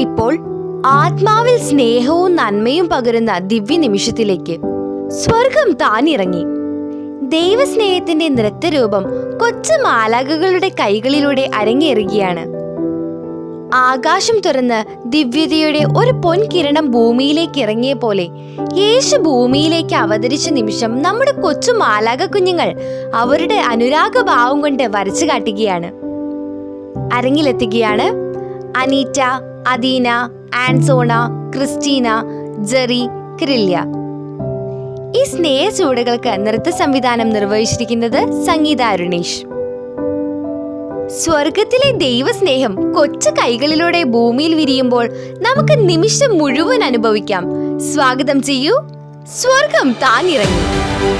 ഇപ്പോൾ ആത്മാവിൽ സ്നേഹവും നന്മയും പകരുന്ന ദിവ്യ നിമിഷത്തിലേക്ക് സ്വർഗം താനിറങ്ങി. ദൈവസ്നേഹത്തിന്റെ നൃത്തരൂപം കൊച്ചു മാലാകകളുടെ കൈകളിലൂടെ അരങ്ങേറുകയാണ്. ആകാശം തുറന്ന് ദിവ്യതയുടെ ഒരു പൊൻകിരണം ഭൂമിയിലേക്ക് ഇറങ്ങിയ പോലെ യേശു ഭൂമിയിലേക്ക് അവതരിച്ച നിമിഷം നമ്മുടെ കൊച്ചു മാലാക കുഞ്ഞുങ്ങൾ അവരുടെ അനുരാഗഭാവം കൊണ്ട് വരച്ചു കാട്ടുകയാണ്. അരങ്ങിലെത്തുകയാണ് അനീറ്റ അദീന ആൻസോണ ക്രിസ്റ്റീന ജെറി ക്രില്യ. ഈ സ്നേഹ ചുവടുകൾക്ക് നൃത്ത സംവിധാനം നിർവഹിച്ചിരിക്കുന്നത് സംഗീത അരുണേഷ്. സ്വർഗത്തിലെ ദൈവസ്നേഹം കൊച്ചു കൈകളിലൂടെ ഭൂമിയിൽ വിരിയുമ്പോൾ നമുക്ക് നിമിഷം മുഴുവൻ അനുഭവിക്കാം. സ്വാഗതം ചെയ്യൂ. സ്വർഗം താനിറങ്ങി.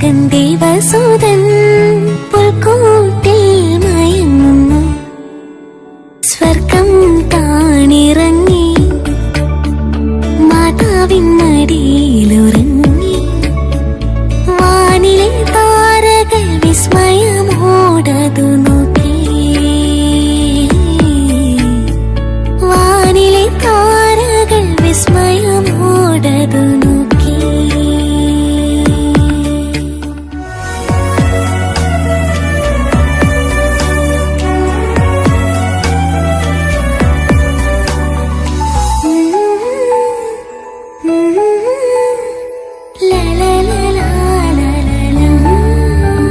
രക്ഷകൻ ദേവസുതൻ പുൽക്കൂട്ടിൽ മയങ്ങുന്നു. സ്വർഗം താണിറങ്ങി മാതാവിൻ മടിയിലുറങ്ങി വാനിലെ താരകൾ വിസ്മയമോടതു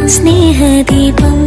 സ്നേഹദീപം